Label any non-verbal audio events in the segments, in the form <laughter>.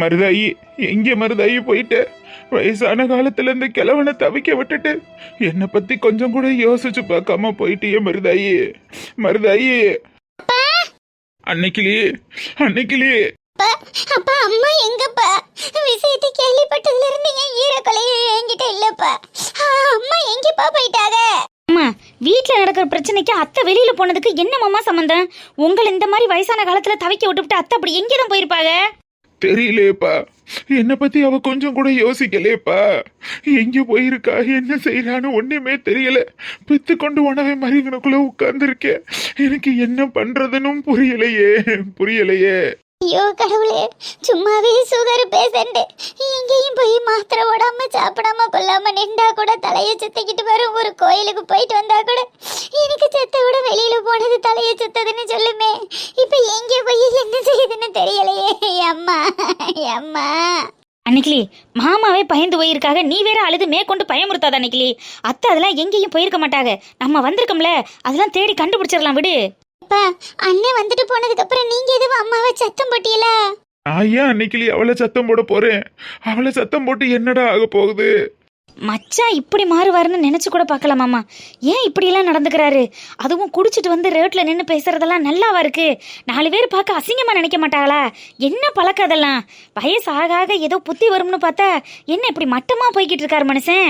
மருதாயி எங்கே மருதாயி போயிட்டு. வயசான காலத்துல இந்த கிழவனை தவிக்க விட்டுட்டு என்னை பத்தி கொஞ்சம் கூட யோசிச்சு பார்க்காம போயிட்டியே மருதாயி. மருதாயி. அன்னைக்கிளி அன்னைக்கிளி அப்பா அப்பா அம்மா எங்கப்பா? விஷயத்தை கேள்விப்பட்டதுல இருந்து என் ஈரக்கொலையே என்கிட்ட இல்லப்பா? அம்மா எங்கப்பா போயிட்டாங்க? அம்மா வீட்ல நடக்கிற பிரச்சனைக்கு அத்தை வெளியில போனதுக்கு என்ன மாமா சம்மந்தம் உங்களை இந்த மாதிரி வயசான காலத்துல தவிக்க விட்டுவிட்டு அத்தை அப்படி எங்கே தான் போயிருப்பாங்க? தெரியலையேப்பா என்னை பத்தி அவ கொஞ்சம் கூட யோசிக்கலேப்பா எங்க போயிருக்கா? என்ன செய்யறான்னு ஒண்ணுமே தெரியல. பித்து கொண்டு உணவை மறிகனுக்குள்ள உட்கார்ந்துருக்கேன். எனக்கு என்ன பண்றதுன்னு புரியலையே. புரியலையே. ஐயோ கடவுளே சும்மாவே சுகர் பேசண்ட் எங்கேயும் போய் மாத்திரை ஓடாம சாப்பிடாம கொள்ளாம நின்றா கூட தலைய சுத்திக்கிட்டு வரும். ஒரு கோயிலுக்கு போயிட்டு வந்தா கூட எனக்கு செத்த கூட வெளியில போனது தலைய சுத்ததுன்னு சொல்லுமே. இப்ப எங்க போய் என்ன செய்யுதுன்னு தெரியலையே. அம்மா அம்மா. அன்னைக்கிளி மாமாவே பயந்து போயிருக்காக. நீ வேற அழுது மேற்கொண்டு பயமுறுத்தாத அன்னைக்கிளி. அத்தை அதெல்லாம் எங்கேயும் போயிருக்க மாட்டாங்க நம்ம வந்திருக்கோம்ல அதெல்லாம் தேடி கண்டுபிடிச்சிடலாம் விடு. அப்பா அண்ணன் வந்துட்டு போனதுக்கு அப்புறம் நீங்க எதுவும் அம்மாவை சத்தம் போட்டீங்களா? ஐயா அன்னைக்கிளி அவளை சத்தம் போட போறேன்? அவளை சத்தம் போட்டு என்னடா ஆக போகுது? மச்சான் இப்படி மாறுவாருன்னு நினைச்சு கூட பார்க்கல மாமா. ஏன் இப்படியெல்லாம் நடந்துக்கிறாரு? அதுவும் குடிச்சிட்டு வந்து ரோட்ல நின்று பேசுறதெல்லாம் நல்லாவா இருக்கு? நாலு பேர் பார்க்க அசிங்கமா நினைக்க மாட்டாங்களா? என்ன பழக்கம் அதெல்லாம்? வயசு ஆக ஆக ஏதோ புத்தி வரும்னு பார்த்தா என்ன இப்படி மட்டமா போய்கிட்டு இருக்காரு மனுஷன்?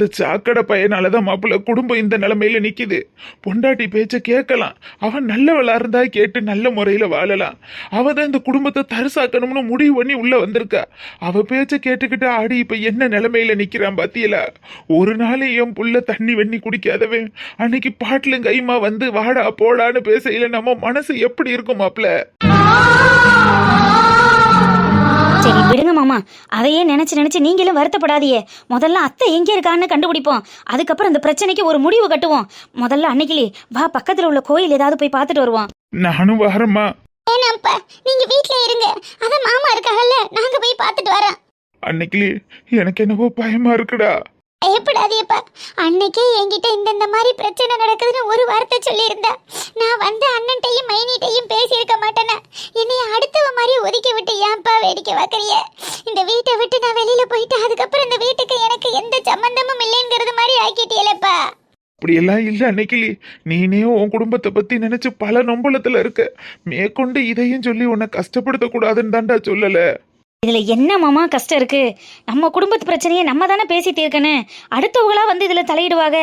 இந்த சாக்கடை பையனாலதான் மாப்பிள்ள குடும்பம் இந்த நிலைமையில நிக்குது. பொண்டாட்டி பேச்ச கேட்கலாம். அவன் நல்லவளா இருந்தா கேட்டு நல்ல முறையில வாழலாம். அவ தான் இந்த குடும்பத்தை தரிசாக்கணும்னு முடிவு பண்ணி உள்ள வந்திருக்கா. அவ பேச்ச கேட்டுக்கிட்டு ஆடி இப்ப என்ன நிலைமையில நிக்கிறான் பாத்தியல? ஒரு நாள் என் புள்ள தண்ணி வெண்ணி குடிக்காதவன். அன்னைக்கு பாட்டிலும் கைமா வந்து வாடா போடான்னு பேசையில நம்ம மனசு எப்படி இருக்கும் மாப்பிள்ள? சரி விடுங்க மாமா. அதையே நினைச்சு நினைச்சு நீங்களும் வருத்தப்படாதீங்க. முதல்ல அத்தை எங்க இருக்கான்னு கண்டுபிடிப்போம். அதுக்கப்புறம் இந்த பிரச்சனைக்கு ஒரு முடிவு கட்டுவோம். முதல்ல அன்னைக்கிளி வா பக்கத்துல உள்ள கோயில் ஏதாவது போய் பார்த்துட்டு வருவோம். நானும் வரேம்மா. ஏனாப்பா நீங்க வீட்ல இருங்க. அதான் மாமா இருக்காங்கல்ல நாங்க போய் பார்த்துட்டு வரோம். அன்னைக்கு எனக்கு என்னவோ பயமா இருக்குடா. பயப்படாதேப்பா அன்னைக்கே என்கிட்ட இந்தந்த மாதிரி பிரச்சனை நடக்குதுன்னு ஒரு வார்த்தை சொல்லியிருந்தா. நான் வந்து அண்ணன்ட்டையும் மைனிட்டையும் பேசியிருக்க மாட்டேனா என்னை அடுத்தவ மாதிரி ஒதுக்கி விட்டு ஏன்பா வேடிக்கை பார்க்கறிய இந்த வீட்டை விட்டு நான் வெளியில போயிட்டு அதுக்கப்புறம் இந்த வீட்டுக்கு எனக்கு எந்த சம்பந்தமும் இல்லைங்கிறது மாதிரி ஆக்கிட்டியலப்பா அப்படியெல்லாம் இல்லை அன்னைக்கிளி நீனே உன் குடும்பத்தை பற்றி நினச்சி பல நொம்பலத்தில் இருக்க. மேற்கொண்டு இதையும் சொல்லி உன்னை கஷ்டப்படுத்தக்கூடாதுன்னு தாண்டா சொல்லலை. இதில் என்ன மாமா கஷ்டம் இருக்கு? நம்ம குடும்பத்து பிரச்சனையை நம்ம தானே பேசி தீர்க்கணும் அடுத்தவங்களா வந்து இதில் தலையிடுவாங்க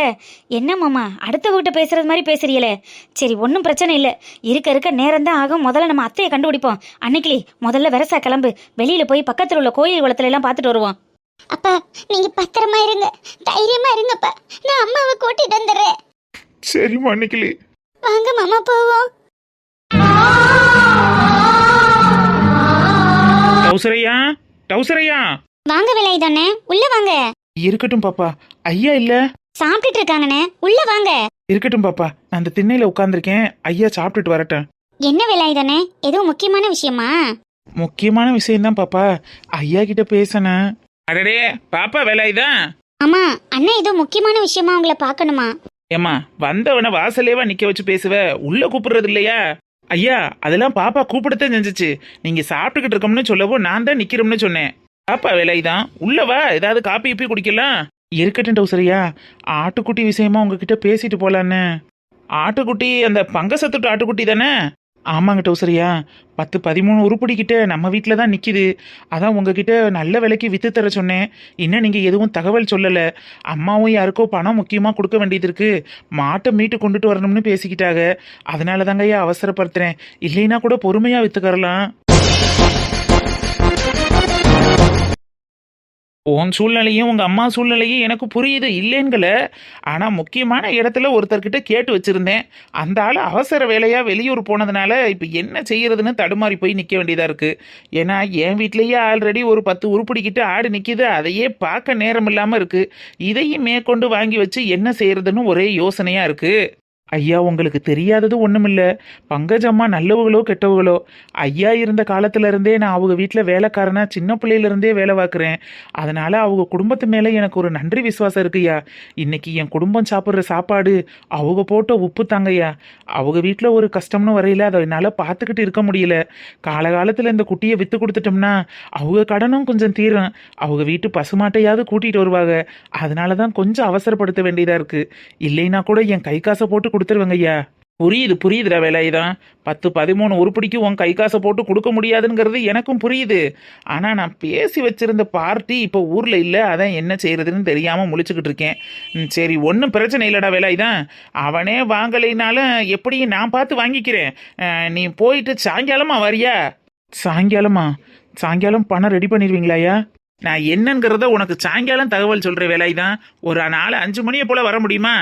என்ன மாமா அடுத்தவகிட்ட பேசுறது மாதிரி பேசுறீங்களே. சரி ஒன்றும் பிரச்சனை இல்லை. இருக்க இருக்க நேரம் தான் ஆகும். முதல்ல நம்ம அத்தையை கண்டுபிடிப்போம். அன்னைக்கிளி முதல்ல வெரசா கிளம்பு. வெளியில் போய் பக்கத்தில் உள்ள கோயில் குளத்துல எல்லாம் பார்த்துட்டு வருவோம். அப்பா நீங்க பத்திரமா இருங்க. தைரியமா இருங்கப்பா. நான் அம்மாவை கூட்டிட்டு வந்துடுறேன். சரிம்மா அன்னைக்கிளி வாங்க மாமா போவோம். டவுசரையா? டவுசரையா? வாங்க விலை தானே உள்ள வாங்க. இருக்கட்டும் பாப்பா. ஐயா இல்ல? சாப்பிட்டுட்டு இருக்காங்கண்ணே. உள்ள வாங்க. இருக்கட்டும் பாப்பா. நான் அந்த திண்ணையில உட்காந்துருக்கேன் ஐயா சாப்பிட்டுட்டு வரட்டும். என்ன விலை தானே எதுவும் முக்கியமான விஷயமா? முக்கியமான விஷயம் தான் பாப்பா. ஐயா கிட்ட பேசணும் அடடே பாப்பா வேலாயுதான் ஆமா அண்ணன் ஏதோ முக்கியமான விஷயமா உங்களை பார்க்கணுமா? ஏம்மா வந்தவன வாசலேவா நிக்க வச்சு பேசுவ? உள்ள கூப்பிடுறது இல்லையா? ஐயா அதெல்லாம் பாப்பா கூப்பிடத்தான் செஞ்சுச்சு. நீங்க சாப்பிட்டுக்கிட்டு இருக்கோம்னு சொல்லவோ நான் தான் நிக்கிறோம்னு சொன்னேன். பாப்பா வேலைதான் உள்ளவா ஏதாவது காப்பி இப்பி குடிக்கலாம். இருக்கட்டும் டவுசரியா ஆட்டுக்குட்டி விஷயமா உங்ககிட்ட பேசிட்டு போலான்னு. ஆட்டுக்குட்டி அந்த பங்கசத்துட்டு ஆட்டுக்குட்டி தானே? ஆமாங்க டவுசரியா. பத்து பதிமூணு உருப்படிக்கிட்ட நம்ம வீட்டில் தான் நிற்கிது அதான் உங்ககிட்ட நல்ல விலைக்கு விற்று தர சொன்னேன். இன்னும் நீங்கள் எதுவும் தகவல் சொல்லலை. அம்மாவும் யாருக்கோ பணம் முக்கியமாக கொடுக்க வேண்டியது இருக்குது மாட்டை மீட்டு கொண்டுட்டு வரணும்னு பேசிக்கிட்டாங்க அதனால தாங்க ஐயா அவசரப்படுத்துறேன். இல்லைன்னா கூட பொறுமையாக விற்றுக்கரலாம் உன் சூழ்நிலையும் உங்கள் அம்மா சூழ்நிலையும் எனக்கு புரியுது இல்லைங்கல ஆனால் முக்கியமான இடத்துல ஒருத்தர்கிட்ட கேட்டு வச்சுருந்தேன். அந்த ஆள் அவசர வேலையாக வெளியூர் போனதுனால இப்போ என்ன செய்கிறதுன்னு தடுமாறி போய் நிற்க வேண்டியதாக இருக்குது ஏன்னா என் வீட்லேயே ஆல்ரெடி ஒரு பத்து உருப்பிடிக்கிட்டு ஆடு நிற்கிது அதையே பார்க்க நேரம் இல்லாமல் இருக்குது இதையும் மேற்கொண்டு வாங்கி வச்சு என்ன செய்கிறதுன்னு ஒரே யோசனையாக இருக்குது ஐயா உங்களுக்கு தெரியாதது ஒண்ணுமில்ல. பங்கஜம்மா நல்லவங்களோ கெட்டவங்களோ ஐயா இருந்த காலத்திலருந்தே நான் அவங்க வீட்டில் வேலைக்காரனா சின்ன பிள்ளையிலேருந்தே வேலை பார்க்குறேன். அதனால் அவங்க குடும்பத்து மேலே எனக்கு ஒரு நன்றி விசுவாசம் இருக்குய்யா. இன்றைக்கி என் குடும்பம் சாப்பிட்ற சாப்பாடு அவங்க போட்ட உப்பு தாங்கய்யா. அவங்க வீட்டில் ஒரு கஷ்டம்னு வரையில அதை என்னால் பார்த்துக்கிட்டு இருக்க முடியல. காலகாலத்தில் இந்த குட்டியை விற்று கொடுத்துட்டோம்னா அவங்க கடனும் கொஞ்சம் தீரும். அவங்க வீட்டு பசுமாட்டையாவது கூட்டிகிட்டு வருவாங்க. அதனால தான் கொஞ்சம் அவசரப்படுத்த வேண்டியதாக இருக்குது இல்லைன்னா கூட என் கை காசை போட்டு கொடுத்துருவேங்க ஐயா புரியுது புரியுதுடா வேலைதான் பத்து பதிமூணு உருப்படிக்கு உன் கை காசை போட்டு கொடுக்க முடியாதுங்கிறது எனக்கும் புரியுது. ஆனால் நான் பேசி வச்சிருந்த பார்ட்டி இப்போ ஊரில் இல்லை அதான் என்ன செய்கிறதுன்னு தெரியாமல் முழிச்சுக்கிட்டு இருக்கேன். ம், சரி ஒன்றும் பிரச்சனை இல்லைடா வேலாயுதான் அவனே வாங்கலைனாலும் எப்படியும் நான் பார்த்து வாங்கிக்கிறேன். நீ போயிட்டு சாயங்காலமா வரியா? சாயங்காலமா? சாயங்காலம் பணம் ரெடி பண்ணிடுவீங்களாயா நான் என்னங்கிறத உனக்கு சாயங்காலம் தகவல் சொல்கிற வேலை தான் ஒரு நாலு அஞ்சு மணியை போல் வர முடியுமா?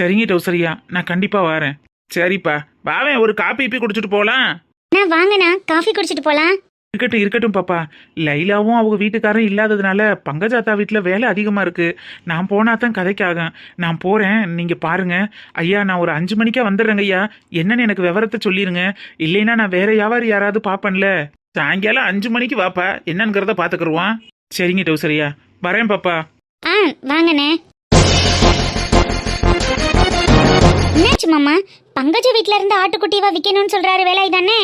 சரிங்க டவுசரியா? நான் கண்டிப்பாக வரேன். சரிப்பா. வாவேன் ஒரு காப்பி இப்பி குடிச்சிட்டு போகலாம் அண்ணா வாங்கண்ணா. காஃபி குடிச்சிட்டு போலாம். இருக்கட்டும் இருக்கட்டும் பாப்பா. லைலாவும் அவங்க வீட்டுக்காரரும் இல்லாததுனால பங்கஜாத்தா வீட்டில் வேலை அதிகமாக இருக்கு. நான் போனா தான் கதைக்காகும். நான் போகிறேன் நீங்கள் பாருங்க. ஐயா நான் ஒரு அஞ்சு மணிக்கே வந்துடுறேங்க ஐயா. என்னன்னு எனக்கு விவரத்தை சொல்லிடுங்க இல்லைன்னா நான் வேற யாவாரு யாராவது பார்ப்பேன்ல சாயங்காலம் அஞ்சு மணிக்கு வாப்பா. என்னங்கிறத பார்த்துக்குருவான் சரிங்க டவுசரியா வரேன் பாப்பா. ஆ வாங்கண்ணே. என்னாச்சு மாமா? பங்கஜ வீட்ல இருந்து ஆட்டுக்குட்டியவா விக்கணும்னு சொல்றாரு வேலை தானே?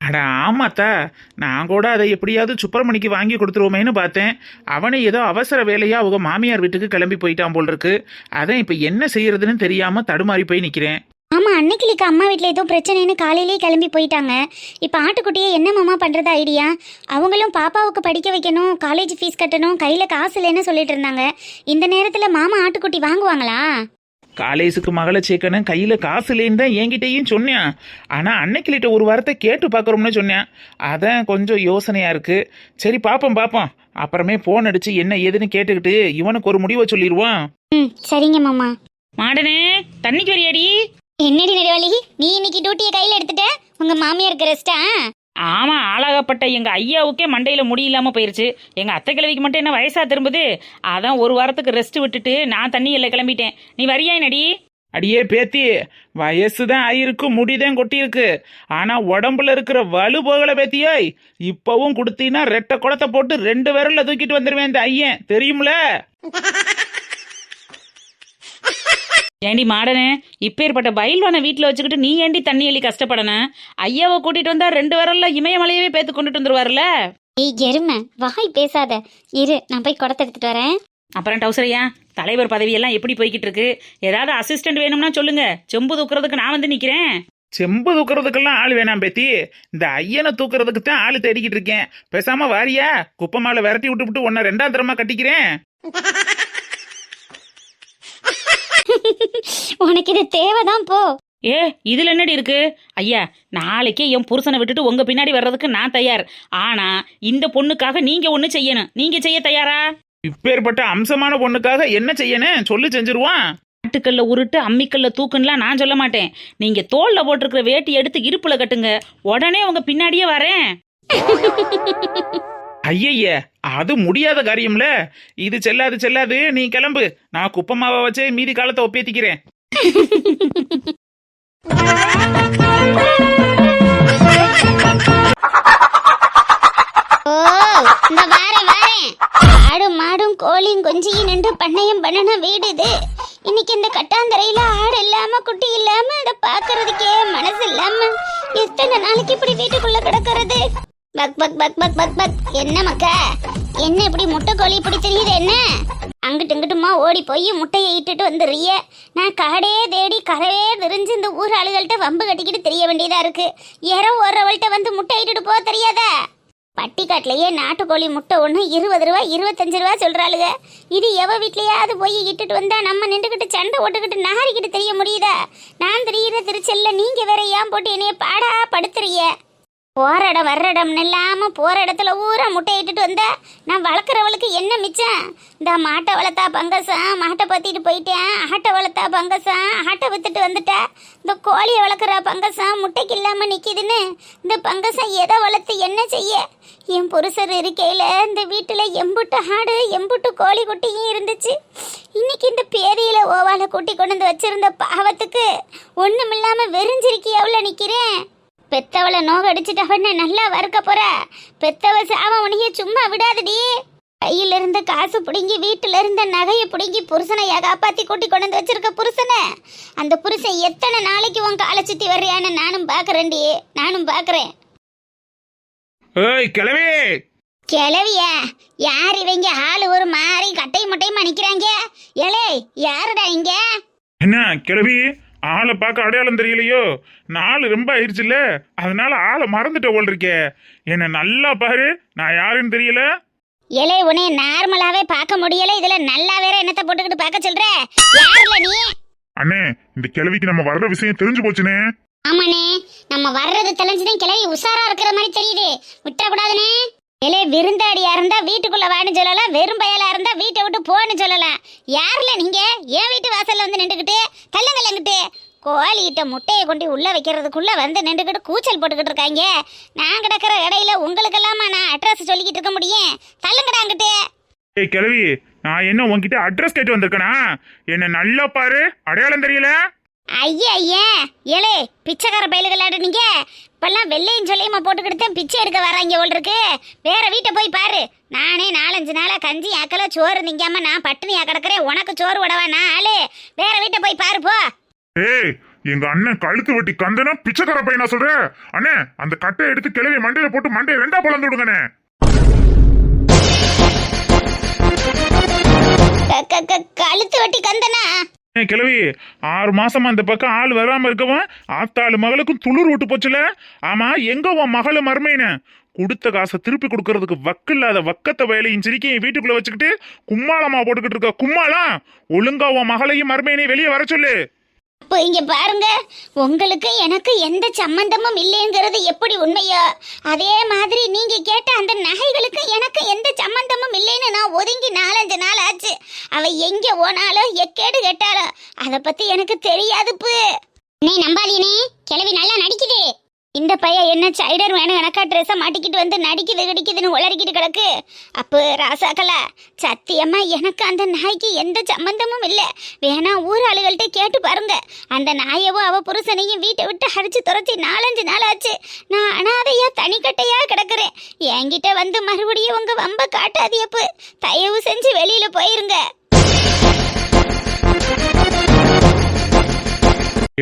அட ஆமாத்தா. நான் கூட அதை எப்படியாவது சுப்பிரமணிக்கு வாங்கி கொடுத்துருவோமேன்னு பார்த்தேன். அவனை ஏதோ அவசர வேலையா அவங்க மாமியார் வீட்டுக்கு கிளம்பி போயிட்டான் போல் இருக்கு. அதான் இப்போ என்ன செய்யறதுன்னு தெரியாம தடுமாறி போய் நிக்கிறேன். ஆமா அன்னைக்கிளிக்கு அம்மா வீட்ல ஏதோ பிரச்சனைன்னு காலையிலேயே கிளம்பி போயிட்டாங்க. இப்ப ஆட்டுக்குட்டியை என்ன மாமா பண்றது ஐடியா? அவங்களும் பாப்பாவுக்கு படிக்க வைக்கணும் காலேஜ் ஃபீஸ் கட்டணும் கையில காசு இல்லைன்னு சொல்லிட்டு இருந்தாங்க. இந்த நேரத்துல மாமா ஆட்டுக்குட்டி வாங்குவாங்களா? காலேஜுக்கு மகளை சேர்க்கணும் கையில காசு இல்லைன்னு தான் என்கிட்டயும் சொன்னேன் ஆனா அன்னைக்கிட்ட ஒரு வாரத்தை கேட்டு பார்க்குறோம்னு சொன்னேன் அதான் கொஞ்சம் யோசனையா இருக்கு. சரி பாப்போம் பாப்போம். அப்புறமே போன் அடிச்சு என்ன ஏதுன்னு கேட்டுக்கிட்டு இவனுக்கு ஒரு முடிவை சொல்லிடுவான் ம் சரிங்க மாமா. மாடனே தண்ணிக்கு வரியாடி? என்னடி நெடுவாளி நீ இன்னைக்கு டியூட்டியை கையில எடுத்துட்ட? உங்க மாமியாருக்கு ரெஸ்டா ஆமாம் ஆளாகப்பட்ட எங்கள் ஐயாவுக்கே மண்டையில் முடி இல்லாமல் போயிருச்சு. எங்கள் அத்தை கிழவிக்கு மட்டும் என்ன வயசாக திரும்புது? அதான் ஒரு வாரத்துக்கு ரெஸ்ட் விட்டுட்டு நான் தண்ணி இல்லை கிளம்பிட்டேன். நீ வரியா நடி அடியே பேத்தி வயசு தான் ஆயிருக்கு முடிதான் கொட்டியிருக்கு. ஆனால் உடம்புல இருக்கிற வலு போகல பேத்தியோய் இப்பவும் கொடுத்தீங்கன்னா ரெட்டை குளத்தை போட்டு ரெண்டு விரலில் தூக்கிட்டு வந்துடுவேன் இந்த ஐயன். தெரியும்ல? ஏண்டி மாடனே இப்பேற்பட்ட பயில்வான வீட்டில் வச்சுக்கிட்டு நீ ஏண்டி தண்ணி அள்ளி கஷ்டப்படணும் ஐயாவை கூட்டிட்டு வந்தா ரெண்டு வரல்ல இமயமலையவே பேத்து கொண்டுட்டு வந்துருவாருல்ல ஏய் எருமை வாய் பேசாத. இரு நான் போய் குடத்தை எடுத்துட்டு வரேன். அப்புறம் டவுசரையா தலைவர் பதவியெல்லாம் எப்படி போய்கிட்டு இருக்கு ஏதாவது அசிஸ்டன்ட் வேணும்னா சொல்லுங்க. செம்பு தூக்குறதுக்கு நான் வந்து நிக்கிறேன். செம்பு தூக்குறதுக்கெல்லாம் ஆள் வேணாம் பேத்தி. இந்த ஐயனை தூக்குறதுக்கு தான் ஆள் தேடிக்கிட்டு இருக்கேன். பேசாம வாரியா குப்பை மாலை விரட்டி விட்டு விட்டு உன்னை ரெண்டாம் தரமா கட்டிக்கிறேன். உனக்கு இது தேவைதான் போ. ஏ இதுல என்னடி இருக்கு? ஐயா நாளைக்கே என் புருஷனை விட்டுட்டு உங்க பின்னாடி வர்றதுக்கு நான் தயார். ஆனா இந்த பொண்ணுக்காக நீங்க ஒண்ணு செய்யணும். நீங்க செய்ய தயாரா? இப்பேற்பட்ட அம்சமான பொண்ணுக்காக என்ன செய்யணும்? சொல்லு செஞ்சிருவான். ஆட்டுக்கல்ல உருட்டு அம்மிக்கல்ல தூக்குன்னுலாம் நான் சொல்ல மாட்டேன். நீங்க தோல்ல போட்டிருக்கிற வேட்டி எடுத்து இடுப்புல கட்டுங்க. உடனே உங்க பின்னாடியே வரேன். <laughs> ஐயைய அது முடியாத காரியம்ல. இது செல்லாது செல்லாது நீ கிளம்பு. நான் குப்பமாவை வச்சே மீதி காலத்தை ஒப்பேத்திக்கிறேன். ஓ இந்த வாரேன் வாரேன் ஆடும் மாடும் கோழியும் கொஞ்சியும் நின்று பண்ணையும் பண்ணன வீடு இது இன்னைக்கு இந்த கட்டாந்தரையில ஆடு இல்லாம குட்டி இல்லாம அதை பாக்குறதுக்கே மனசு இல்லாம எத்தனை நாளைக்கு இப்படி வீட்டுக்குள்ள கிடக்கிறது? பக் பக் பக் பக் பக் பக். என்ன மக்கா? என்ன இப்படி முட்டை கோழி இப்படி தெரியுது என்ன? அங்கிட்டு இங்கிட்டுமா ஓடி போய் முட்டையை இட்டுட்டு வந்துடுறிய. நான் காடே தேடி கரையே விரிஞ்சு இந்த ஊர் ஆளுகள்கிட்ட வம்பு கட்டிக்கிட்டு தெரிய வேண்டியதாக இருக்குது யாரோ ஓடுறவள்கிட்ட வந்து முட்டை இட்டுட்டு போக தெரியாதா. பட்டிக்காட்டிலேயே நாட்டுக்கோழி முட்டை ஒன்று இருபது ரூபா இருபத்தஞ்சு ரூபா சொல்கிறாளுங்க இது எவ வீட்லையாவது போய் இட்டுட்டு வந்தால் நம்ம நின்றுக்கிட்டு சண்டை ஓட்டுக்கிட்டு நாரிக்கிட்டு தெரிய முடியுதா. நான் தெரியுற திருச்செல்ல நீங்கள் வேற ஏன் போட்டு என்னைய பாடா படுத்துறிய போற இடம் வர்ற இடம்னு இல்லாம போற இடத்துல ஊரா முட்டை இட்டுட்டு வந்த. நான் வளர்க்குறவளுக்கு என்ன மிச்சம்? இந்த மாட்டை வளர்த்தா பங்கசம் மாட்டை பத்திட்டு போயிட்டேன். ஆட்டை வளர்த்தா பங்கசம் ஆட்டை வித்துட்டு வந்துட்டா. இந்த கோழியை வளர்க்குற பங்கசம் முட்டைக்கு இல்லாம நிக்குதுன்னு. இந்த பங்கசம் எதை வளர்த்து என்ன செய்ய? என் புருஷர் இருக்கையில இந்த வீட்டுல எம்புட்டு ஆடு எம்புட்டு கோழி குட்டியும் இருந்துச்சு. இன்னைக்கு இந்த பேதியில ஓவால கூட்டி கொண்டு வந்து வச்சிருந்த பாவத்துக்கு ஒண்ணுமில்லாம எவ்வளோ நிக்கிறேன். பெத்தவளை நோகடிச்சிட்டவன நல்லா வறுக்க போற? பெத்தவ சாவ உனிய சும்மா விடாதடி. கையில இருந்த காசு பிடுங்கி வீட்டுல இருந்த நகையை பிடுங்கி புருஷனையா காப்பாத்தி கூட்டி கொண்டு வச்சிருக்க புருஷனை. அந்த புருஷன் எத்தனை நாளைக்கு உன் காலை சுத்தி வர்றியான்னு நானும் பாக்குறேன்டி. நானும் பாக்குறேன். ஏய் கிளவே கிளவிய யார் இவங்க ஆளு ஒரு மாறி கட்டை முட்டையுமா நிக்கிறாங்க? ஏலே யாருடா இங்க? என்ன கிளவி ஆளை பார்க்க அடையாளம் தெரியலையோ? நாள் ரொம்ப ஆயிடுச்சுல்ல? அதனால ஆளை மறந்துட்ட போல் இருக்கே என்ன நல்லா பாரு. நான் யாருன்னு தெரியல. ஏலே உன்னை நார்மலாவே பார்க்க முடியல. இதுல நல்லா வேற என்னத்த போட்டுக்கிட்டு பார்க்க சொல்ற? யாருல நீ? அண்ணே இந்த கிழவிக்கு நம்ம வர்ற விஷயம் தெரிஞ்சு போச்சுனே ஆமாண்ணே. நம்ம வர்றது தெரிஞ்சுதான் கிளவி உஷாரா இருக்கிற மாதிரி தெரியுது. விட்டுறக்கூடாதுண்ணே. ஏலே விருந்தாடியா இருந்தா வீட்டுக்குள்ள வான்னு சொல்லலாம் வெறும் பயலா இருந்தா வீட்டை விட்டு போன்னு சொல்லலாம் யாருல நீங்க? என் வீட்டு வாசல்ல வந்து நின்றுக்கிட்டு தள்ளுங்கலங்கிட்டு கோழிகிட்ட முட்டையை கொண்டு உள்ள வைக்கிறதுக்குள்ள வந்து நின்றுக்கிட்டு கூச்சல் போட்டுக்கிட்டு இருக்காங்க. நான் கிடக்கிற இடையில உங்களுக்கெல்லாமா நான் அட்ரஸ் சொல்லிக்கிட்டு இருக்க முடியும்? தள்ளுங்கடாங்கிட்டு ஏய் கிழவி நான் என்ன உன்கிட்ட அட்ரஸ் கேட்டு வந்திருக்கேனா? என்ன நல்லா பாரு. அடையாளம் தெரியல? ஐயா ஐயா. ஏலே பிச்சைக்கார பயலுகளாடு நீங்க இப்பெல்லாம் வெள்ளையும் சொல்லியுமா போட்டுக்கிட்டு தான் பிச்சை எடுக்க வராங்க போல் இருக்கு. வேற வீட்டை போய் பாரு. நானே நாலஞ்சு நாளா கஞ்சி ஆக்கல சோறு திங்காம நான் பட்டினியா கிடக்குறேன். உனக்கு சோறு விடவா நான் ஆளு. வேற வீட்டை போய் பாரு போ. ஏய் எங்க அண்ணன் கழுத்து வெட்டி கந்தனா பிச்சைக்கார பையனா சொல்ற? அண்ணே அந்த கட்டையை எடுத்து கிழவி மண்டையில போட்டு மண்டையை ரெண்டா பொழந்து விடுங்கண்ணே. கழுத்து வெட்டி கந்தனா? கிழவி ஆறு மாசமா அந்த பக்கம் ஆள் வராம இருக்கவன் ஆத்தாளு மகளுக்கும் துளிர் விட்டு போச்சுல. ஆமா எங்க உன் மகளு மருமையின கொடுத்த காசை திருப்பி கொடுக்கறதுக்கு வக்கு இல்லாத வக்கத்தை வேலையும் சிரிக்கையும் வீட்டுக்குள்ள வச்சுக்கிட்டு கும்மாளமா போட்டுக்கிட்டு இருக்க. கும்மாளம் ஒழுங்கா உன் மகளையும் மருமையினையும் வெளியே வர சொல்லு. இப்போ இங்க பாருங்க உங்களுக்கு எனக்கு எந்த சம்பந்தமும் இல்லைங்கிறது எப்படி உண்மையோ? அதே மாதிரி நீங்க கேட்ட அந்த நகைகளுக்கு எனக்கு எந்த சம்பந்தமும் இல்லைன்னு நான் ஒதுங்கி நாலஞ்சு நாள் ஆச்சு. அவ எங்க ஓனாலோ எக்கேடு கேட்டாலோ அதை பத்தி எனக்கு தெரியாதுப்பு நீ நம்பாதீனே கிழவி நல்லா நடிக்குது. இந்த பையன் என்ன சைடர் வேணும் எனக்கா ட்ரெஸ்ஸை மாட்டிக்கிட்டு வந்து நடிக்குது கிடைக்குதுன்னு உளறிக்கிட்டு கிடக்கு. அப்போ ராசாக்கலா சத்தியமா எனக்கு அந்த நாய்க்கு எந்த சம்பந்தமும் இல்லை. வேணா ஊர் ஆளுகள்கிட்ட கேட்டு பாருங்க. அந்த நாயவும் அவ புருஷனையும் வீட்டை விட்டு அடிச்சு துரத்தி நாலஞ்சு நாள் ஆச்சு நான் அனாதையா தனிக்கட்டையா கிடக்குறேன். என்கிட்ட வந்து மறுபடியும் உங்க வம்ப காட்டாதியப்பு தயவு செஞ்சு வெளியில போயிருங்க.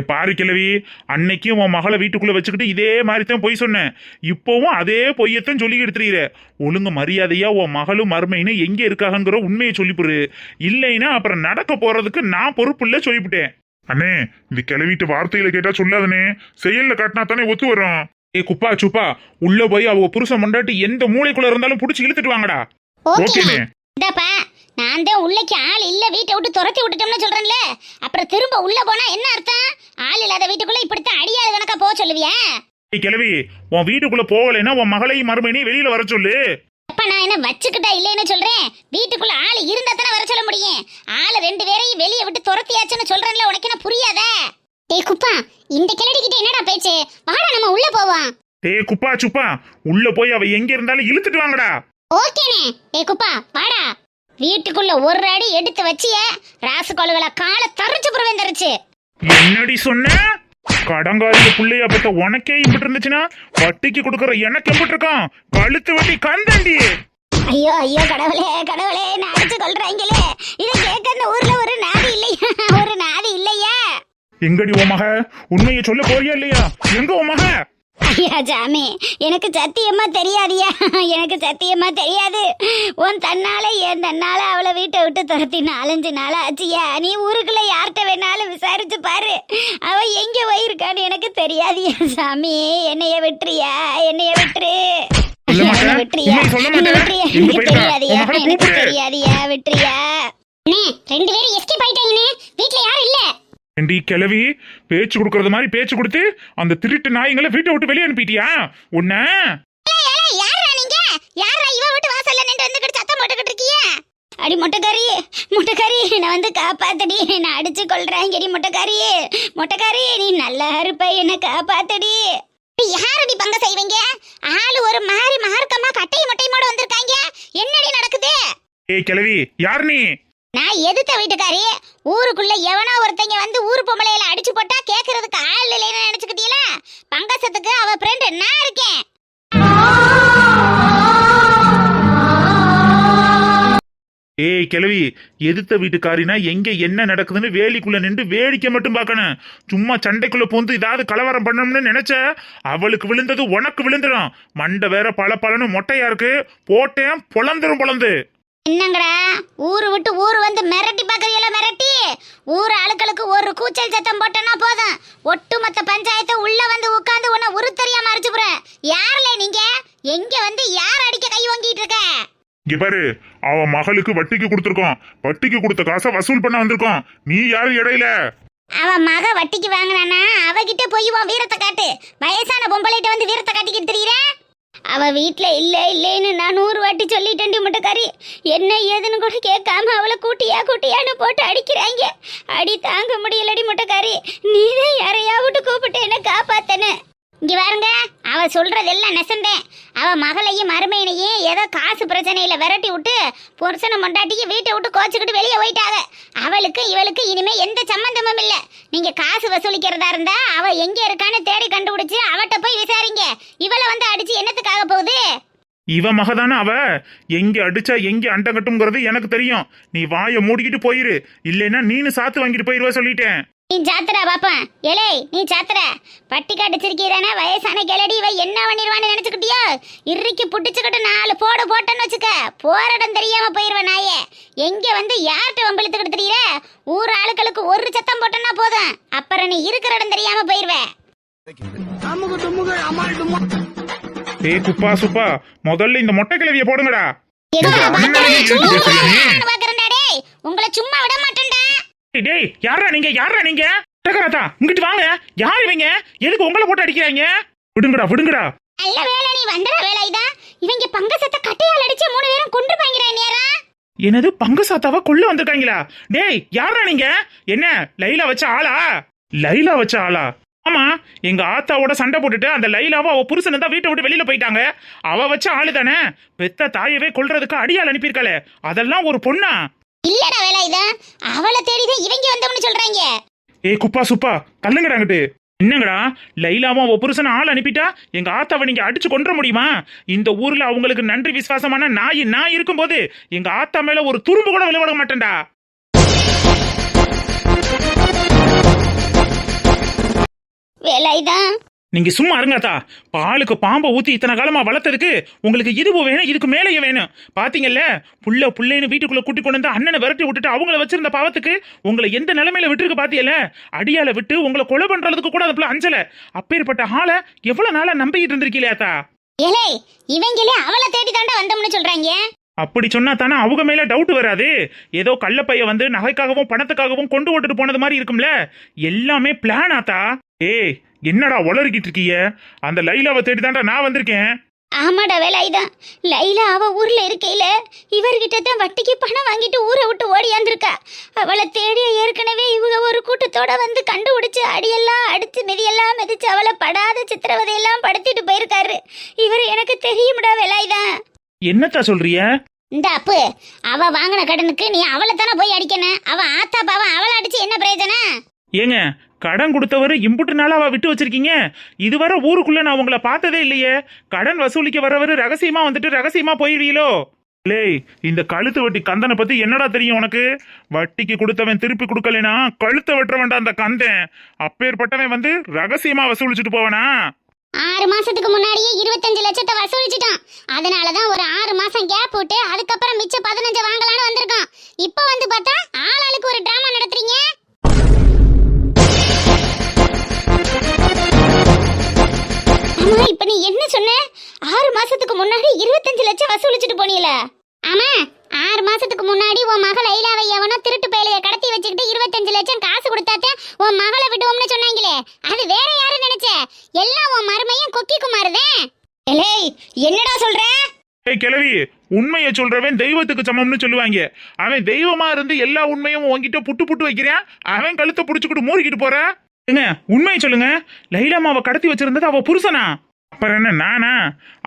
பாரு கிழவி அன்னைக்கும் உன் மகளை வீட்டுக்குள்ள வச்சுக்கிட்டு இதே மாதிரி தான் பொய் சொன்னேன் இப்போவும் அதே பொய்யத்தான் சொல்லி எடுத்துறீர. ஒழுங்கு மரியாதையா உன் மகளும் மருமைன்னு எங்க இருக்காங்கங்கிற உண்மையை சொல்லிப்புரு இல்லைன்னா அப்புறம் நடக்க போறதுக்கு நான் பொறுப்பு இல்ல சொல்லிவிட்டேன் அண்ணே இந்த கிளவிட்டு வார்த்தையில கேட்டா சொல்லாதனே செயல்ல காட்டினா தானே ஒத்து வரும். ஏ குப்பா சுப்பா உள்ள போய் அவங்க புருஷன் முண்டாட்டி எந்த மூளைக்குள்ள இருந்தாலும் புடிச்சு இழுத்துட்டு வாங்கடா. ஓகேண்ணே. நான் தான் உள்ளக்கு ஆள் இல்ல வீட்டை விட்டு துரத்தி விட்டுட்டோம்னு சொல்றேன்ல. அப்புறம் திரும்ப உள்ள போனா என்ன அர்த்தம்? ஆள் இல்லாத வீட்டுக்குள்ள இப்படித்தான் அடியாள் கணக்கா போக சொல்லுவியா? கிழவி உன் வீட்டுக்குள்ள போகலைன்னா உன் மகளையும் மருமைனையும் வெளியில வர சொல்லு. அப்ப நான் என்ன வச்சுக்கிட்டா இல்லைன்னு சொல்றேன்? வீட்டுக்குள்ள ஆள் இருந்தா தானே வர சொல்ல முடியும். ஆள் ரெண்டு பேரையும் வெளியே விட்டு துரத்தியாச்சுன்னு சொல்றேன்ல உனக்கு என்ன புரியாத? டேய் குப்பா இந்த கிளடி கிட்ட என்னடா பேச்சு? வாடா நம்ம உள்ள போவோம். ஏ குப்பா சுப்பா உள்ள போய் அவ எங்க இருந்தாலும் இழுத்துட்டு வாங்கடா. ஓகேனே டேய் குப்பா வாடா. வீட்டுக்குள்ள ஒரு அடி எடுத்து வச்சிய ராசு கோளுகளை காலை தரைச்சு புறவேன் தரைச்சு. என்னடி சொன்ன? கடங்காரிய புள்ளைய பத்த உனக்கே இம்பிட்டு இருந்துச்சுன்னா வட்டிக்கு கொடுக்கற எனக்கு எம்பிட்டு இருக்கான். கழுத்து வட்டி கந்தண்டி. ஐயோ ஐயோ கடவுளே கடவுளே நான் அடிச்சு கொள்றாங்களே இதை கேட்க அந்த ஊர்ல ஒரு நாதி இல்லையா ஒரு நாதி இல்லையா. எங்கடி உன் மக? உண்மையை சொல்ல போறியா இல்லையா? எங்க உன் மக? ஐயா ஜாமி எனக்கு சத்தியமா தெரியாதியா எனக்கு சத்தியமா தெரியாது. உன் தன்னால என் தன்னால அவளை வீட்டை விட்டு துரத்தி நாலஞ்சு நாள் ஆச்சியா நீ ஊருக்குள்ள யார்கிட்ட வேணாலும் விசாரிச்சு பாரு. அவ எங்க போயிருக்கான்னு எனக்கு தெரியாதியா சாமி. என்னைய விட்டுறியா? என்னைய விட்டுரு. விட்டுறியா. விட்டுறியா? எனக்கு? தெரியாதியா எனக்கு. தெரியாதியா விட்டுறியா? ரெண்டு பேரும் எஸ்கேப் ஆயிட்டாங்கண்ணே. வீட்ல யாரும் இல்ல. ஏண்டி கிளவி பேச்சு கொடுக்கறது மாதிரி பேச்சு கொடுத்து அந்த திருட்டு நாய்ங்களை வீட்டை விட்டு வெளியே அனுப்பிட்டியா? உன்ன? அடி முட்டைக்காரி முட்டைக்காரி என்னை வந்து காப்பாத்தடி. என்னை அடிச்சு கொள்றேன் எடி முட்டைக்காரி. முட்டைக்காரி நீ நல்லா இருப்ப என்னை காப்பாத்தடி. யாரடி பங்க செய்வீங்க? ஆளு ஒரு மாதிரி மார்க்கமா கட்டையும் முட்டையுமோட வந்திருக்காங்க. என்னடி நடக்குது? ஏய் கிளவி யார் நீ? நான் எதுத்த வீட்டுக்காரி? ஊருக்குள்ள எவனோ ஒருத்தங்க வந்து ஊர் பொம்பளையில அடிச்சு போட்டா கேக்குறதுக்கு ஆள் இல்லைன்னு நினைச்சுக்கிட்டீங்களா பங்கசத்துக்கு அவ ஃப்ரெண்டு நான் இருக்கேன். ஏய் கிழவி எதிர்த்த வீட்டுக்காரினா எங்க என்ன நடக்குதுன்னு வேலிக்குள்ள நின்று வேடிக்கை மட்டும் பார்க்கணும். சும்மா சண்டைக்குள்ள போந்து ஏதாவது கலவரம் பண்ணணும்னு நினைச்ச அவளுக்கு விழுந்தது உனக்கு விழுந்துடும் மண்டை வேற பல பலன்னு மொட்டையா இருக்கு. போட்டேன் பொழந்துரும் பொழந்து. என்னங்கடா? ஊரு விட்டு ஊர் வந்து மிரட்டி பார்க்கறீங்களா மிரட்டி? ஊர் ஆளுக்களுக்கு ஒரு கூச்சல் சத்தம் போட்டனா போதும். ஒட்டுமொத்த பஞ்சாயத்தை உள்ள வந்து உட்கார்ந்து உன்னை உரு தெரியாம அடிச்சு போறேன் யாருல நீங்க? எங்க வந்து யார் அடிக்க கை வாங்கிட்டு இருக்க? இங்க பாரு அவ மகளுக்கு வட்டிக்கு கொடுத்துருக்கோம் வட்டிக்கு கொடுத்த காசை வசூல் பண்ண வந்திருக்கோம் நீ யாரு இடையில? அவ மக வட்டிக்கு வாங்கினானா அவகிட்ட போய் உன் வீரத்தை காட்டு. வயசான பொம்பளைகிட்ட வந்து வீரத்தை காட்டிக்கிட்டு தெரியற? அவ வீட்டில் இல்ல இல்லைன்னு நான் நூறு வாட்டி சொல்லிட்டேன் முட்டைக்காரி என்ன ஏதுன்னு கூட கேட்காம அவளை கூட்டியா கூட்டியான்னு போட்டு அடிக்கிறாங்க. அடி தாங்க முடியலடி முட்டைக்காரி நீதான் விட்டு கூப்பிட்டு என்ன காப்பா இங்க பாருங்க அவ சொல்றதெல்லாம் நெசந்தேன். அவ மகளையும் மருமையினையும் ஏதோ காசு பிரச்சனையில விரட்டி விட்டு புருஷனை மொண்டாட்டிக்கு வீட்டை விட்டு கோச்சுக்கிட்டு வெளியே போயிட்டாங்க அவளுக்கு இவளுக்கு இனிமே எந்த சம்பந்தமும் இல்லை. நீங்க காசு வசூலிக்கிறதா இருந்தா அவ எங்க இருக்கான்னு தேடி கண்டுபிடிச்சு அவட்ட போய் விசாரிங்க. இவளை வந்து அடிச்சு என்னத்துக்காக போகுது? இவ மகதானே அவ? எங்க அடிச்சா எங்க அண்டை கட்டுங்கிறது எனக்கு தெரியும். நீ வாயை மூடிக்கிட்டு போயிரு. இல்லைன்னா நீனு சாத்து வாங்கிட்டு போயிருவ சொல்லிட்டேன். நீ சாத்திர பாப்பா ஏலே நீ சாத்திர பட்டி கடிச்சிருக்கீதானே வயசான கிளடி இவ என்ன பண்ணிடுவான்னு நினைச்சுக்கிட்டியோ? இறுக்கி புட்டிச்சுக்கிட்டு நாலு போடு போட்டேன்னு வச்சுக்க. போற இடம் தெரியாம போயிருவ நாயே. எங்க வந்து யார்கிட்ட வம்பிழுத்துக்கிட்டு தெரியல ஊர் ஆளுக்களுக்கு ஒரு சத்தம் போட்டேன்னா போதும். அப்புறம் நீ இருக்கிற இடம் தெரியாம போயிருவே. ஏய் குப்பா சுப்பா. முதல்ல இந்த மொட்டை கிளவிய போடுங்கடா. உங்களை சும்மா விட மாட்டேன்டா. டேய், யாரா நீங்க? யாரா நீங்க? டகராத்தா இங்கிட்டு வாங்க. யார் இவங்க? எதுக்கு உங்களை போட்டு அடிக்கிறாங்க? விடுங்கடா விடுங்கடா. நல்ல வேலை நீ வந்தட வேலைதான் இவங்க பங்கசத்தை கட்டையால் அடிச்சு மூணு பேரும் கொண்டு பாங்கிறா நேரா என்னது பங்கு சாத்தாவா கொள்ள வந்திருக்காங்களா? டேய் யாரா நீங்க? என்ன லைலா வச்ச ஆளா? லைலா வச்ச ஆளா? ஆமா எங்க ஆத்தாவோட சண்டை போட்டுட்டு அந்த லைலாவை அவ புருஷனை தான் வீட்டை விட்டு வெளியில போயிட்டாங்க. அவ வச்ச ஆளு தானே பெத்த தாயவே கொல்றதுக்கு அடியால் அனுப்பியிருக்காளே. அதெல்லாம் ஒரு பொண்ணா? இல்லடா வேலைதான் அவளை தேடிதான் இவங்க வந்தோம்னு சொல்றாங்க. ஏய் குப்பா சுப்பா கல்லுங்கடா அங்கிட்டு என்னங்கடா? லைலாவும் அவ புருஷனை ஆள் அனுப்பிட்டா எங்க ஆத்தாவை நீங்க அடிச்சு கொன்ற முடியுமா? இந்த ஊர்ல அவங்களுக்கு நன்றி விசுவாசமான நாய் நான் இருக்கும்போது எங்க ஆத்தா மேல ஒரு துரும்பு கூட விளையாட மாட்டேன்டா. வேலைதான் நீங்க சும்மா இருங்கத்தா பாலுக்கு பாம்பை ஊத்தி இத்தனை காலமா வளர்த்ததுக்கு உங்களுக்கு இதுவும் வேணும் இதுக்கு மேலேயே வேணும். பாத்தீங்கல்ல? புள்ள புள்ளைன்னு வீட்டுக்குள்ள கூட்டி கொண்டு வந்து அண்ணனை விரட்டி விட்டுட்டு அவங்கள வச்சிருந்த பாவத்துக்கு உங்களை எந்த நிலைமையில விட்டுருக்கு பாத்தியல அடியால விட்டு உங்களை கொலை பண்றதுக்கு கூட அந்த புள்ள அஞ்சல. அப்பேற்பட்ட ஆளை எவ்வளவு நாளா நம்பிக்கிட்டு இருந்திருக்கீங்களா ஏலே இவங்களே அவளை தேடி தாண்டா வந்தோம்னு சொல்றாங்க. அப்படி சொன்னா தானே அவங்க மேல டவுட் வராது. ஏதோ கள்ளப்பைய வந்து நகைக்காகவும் பணத்துக்காகவும் கொண்டு ஓட்டுட்டு போனது மாதிரி இருக்கும்ல? எல்லாமே பிளான் ஆத்தா. ஏய் என்னடா உளறிக்கிட்டு இருக்கீங்க அந்த லைலாவை தேடி தான்டா நான் வந்திருக்கேன். ஆமாடா வேலாயுதான் லைலா அவ ஊர்ல இருக்கையில இவர்கிட்ட தான் வட்டிக்கு பணம் வாங்கிட்டு ஊரை விட்டு ஓடியாந்திருக்கா அவளை தேடி ஏற்கனவே இவங்க ஒரு கூட்டத்தோட வந்து கண்டுபிடிச்சு அடியெல்லாம் அடிச்சு மிதியெல்லாம் மிதிச்சு அவளை படாத சித்திரவதையெல்லாம் படுத்திட்டு போயிருக்காரு. இவர் எனக்கு தெரியும்டா வேலாயுதான் என்னத்தா சொல்றிய? இந்த அப்பு அவ வாங்கின கடனுக்கு நீ அவளை தானே போய் அடிக்கணும். அவ ஆத்தா பாவம் அவளை அடிச்சு என்ன பிரயோஜனம்? ஏங்க கடன் கொடுத்தவர் இம்புட்டு அவள் விட்டு வச்சிருக்கீங்க? இதுவரை ஊருக்குள்ள நான் உங்களை பார்த்ததே இல்லையே. கடன் வசூலிக்க வரவர் ரகசியமா வந்துட்டு ரகசியமா போயிடுவீங்களோ லே இந்த கழுத்து வட்டி கந்தனை பத்தி என்னடா தெரியும் உனக்கு? வட்டிக்கு கொடுத்தவன் திருப்பி கொடுக்கலைனா கழுத்தை வெட்டுறவன்டா அந்த கந்தன். அப்பேற்பட்டவன் வந்து ரகசியமா வசூலிச்சுட்டு போவனா? ஆறு மாசத்துக்கு முன்னாடியே இருபத்தஞ்சு லட்சத்தை வசூலிச்சிட்டான். அதனாலதான் ஒரு ஆறு மாசம் கேப் விட்டு அதுக்கப்புறம் மிச்ச பதினஞ்சு வாங்கலாம்னு வந்திருக்கான். இப்போ வந்து பார்த்தா ஆளாளுக்கு ஒரு டிராமா நடத்துறீங்க? அம்மா இப்ப நீ என்ன சொன்ன? ஆறு மாசத்துக்கு முன்னாடி இருபத்தஞ்சு லட்சம் வசூலிச்சிட்டு போனீல. ஆமா ஆறு மாசத்துக்கு முன்னாடி உன் மகள் ஐலாவை எவனோ திருட்டு பயலைய கடத்தி வச்சுக்கிட்டு இருபத்தஞ்சு லட்சம் காசு கொடுத்தாத்த உன் மகளை விடுவோம்னு சொன்னாங்களே. அது வேற யாரு நினைச்ச? எல்லாம் உன் மருமையும் கொக்கி குமாருதான் ஏய் என்னடா சொல்ற? ஏய் கிழவி உண்மையை சொல்றவன் தெய்வத்துக்கு சமம்னு சொல்லுவாங்க. அவன் தெய்வமா இருந்து எல்லா உண்மையும் உன்கிட்ட புட்டு புட்டு வைக்கிறான் அவன் கழுத்தை புடிச்சுக்கிட்டு மூறிக்கிட்டு போற? ஏங்க உண்மையை சொல்லுங்க. லைலாமாவை கடத்தி வச்சிருந்தது அவ புருஷனா? அப்புறம் என்ன நானா?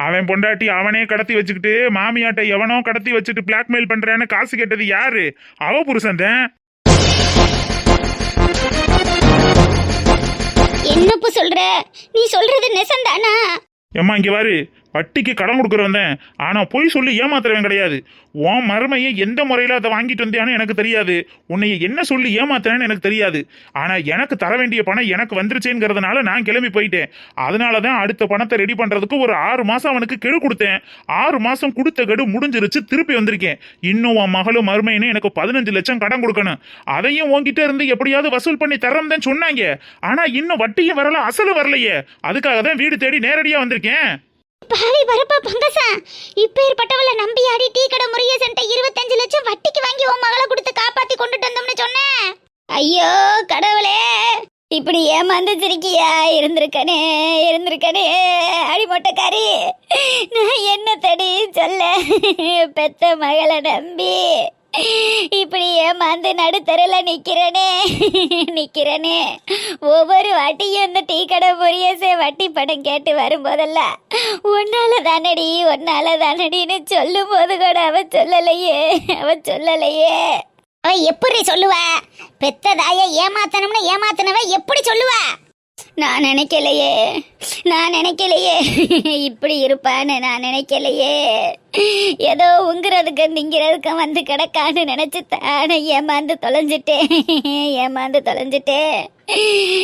அவன் பொண்டாட்டி அவனே கடத்தி வச்சுக்கிட்டு மாமியாட்ட எவனோ கடத்தி வச்சுட்டு பிளாக்மெயில் பண்றான்னு காசு கேட்டது யாரு? அவ புருஷன் தான் என்னப்பு சொல்ற? நீ சொல்றது நெசந்தானா? ஏம்மா இங்க பாரு. வட்டிக்கு கடன் கொடுக்குறவன் ஆனால் பொய் சொல்லி ஏமாத்துறவன் கிடையாது. உன் மருமையை எந்த முறையில் அதை வாங்கிட்டு வந்தியான்னு எனக்கு தெரியாது. உன்னைய என்ன சொல்லி ஏமாத்துறேன்னு எனக்கு தெரியாது. ஆனால் எனக்கு தர வேண்டிய பணம் எனக்கு வந்துருச்சேங்கிறதுனால நான் கிளம்பி போயிட்டேன். அதனால தான் அடுத்த பணத்தை ரெடி பண்ணுறதுக்கு ஒரு ஆறு மாதம் அவனுக்கு கெடு கொடுத்தேன். ஆறு மாதம் கொடுத்த கெடு முடிஞ்சிருச்சு திருப்பி வந்திருக்கேன். இன்னும் உன் மகளும் மருமையினு எனக்கு பதினஞ்சு லட்சம் கடன் கொடுக்கணும். அதையும் உன்கிட்ட இருந்து எப்படியாவது வசூல் பண்ணி தரம் தான் சொன்னாங்க. ஆனால் இன்னும் வட்டியும் வரல அசலும் வரலையே. அதுக்காக தான் வீடு தேடி நேரடியாக வந்திருக்கேன். பாவி வரப்பா பங்கசா. இப்பேற்பட்டவள நம்பி ஆடி டீ கடை முறைய சென்ட இருபத்தஞ்சு லட்சம் வட்டிக்கு வாங்கி உன் மகளை கொடுத்து காப்பாத்தி கொண்டுட்டு வந்தோம்னு சொன்னேன் ஐயோ கடவுளே. இப்படி ஏமாந்து சிரிக்கியா? இருந்திருக்கனே இருந்திருக்கனே. அடிமொட்டைக்காரி நான் என்ன தடி சொல்ல? பெத்த மகளை நம்பி. இப்படி ஏமாந்து நடுத்தரில் நிற்கிறனே நிற்கிறனே ஒவ்வொரு வாட்டியும் இந்த டீ கடை பொரியசே வட்டி படம் கேட்டு வரும்போதெல்லாம் உன்னால தானடி உன்னால தானடின்னு சொல்லும் போது கூட அவ சொல்லலையே அவ சொல்லலையே. அவ எப்படி சொல்லுவா? பெத்த தாய ஏமாத்தணும்னு ஏமாத்தினவ எப்படி சொல்லுவா? நான் நினைக்கலையே. நான் நினைக்கலையே. இப்படி இருப்பான்னு நான் நினைக்கலையே. ஏதோ உங்குறதுக்கு திங்கிறதுக்கு வந்து கிடக்கான்னு நினைச்சு தானே ஏமாந்து தொலைஞ்சிட்டேன். ஏமாந்து தொலைஞ்சிட்டேன்.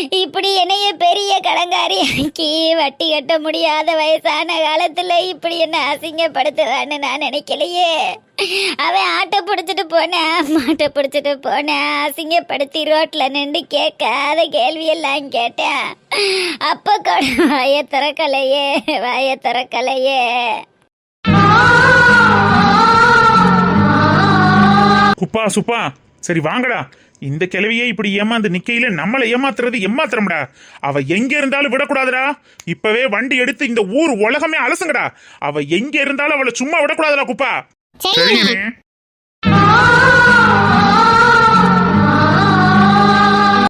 இப்படி என்னைய பெரிய கடங்காரி ஆக்கி வட்டி கட்ட முடியாத வயசான காலத்துல இப்படி என்ன அசிங்கப்படுத்துவான்னு நான் நினைக்கலையே. அவன் ஆட்டை பிடிச்சிட்டு போனேன் மாட்டை பிடிச்சிட்டு போனேன் அசிங்கப்படுத்தி ரோட்டில் நின்று கேட்காத கேள்வியெல்லாம் கேட்டேன். அப்ப கூட வாய திறக்கலையே வாய திறக்கலையே. குப்பா சுப்பா சரி வாங்கடா. இந்த கிழவியே இப்படி ஏமாந்து நிக்கையில நம்மளை ஏமாத்துறது ஏமாத்துறோம்டா அவ எங்க இருந்தாலும் விடக்கூடாதுடா. இப்பவே வண்டி எடுத்து இந்த ஊர் உலகமே அலசுங்கடா. அவ எங்க இருந்தாலும் அவளை சும்மா விடக்கூடாதுடா குப்பா. சரி. சரிங்கண்ணே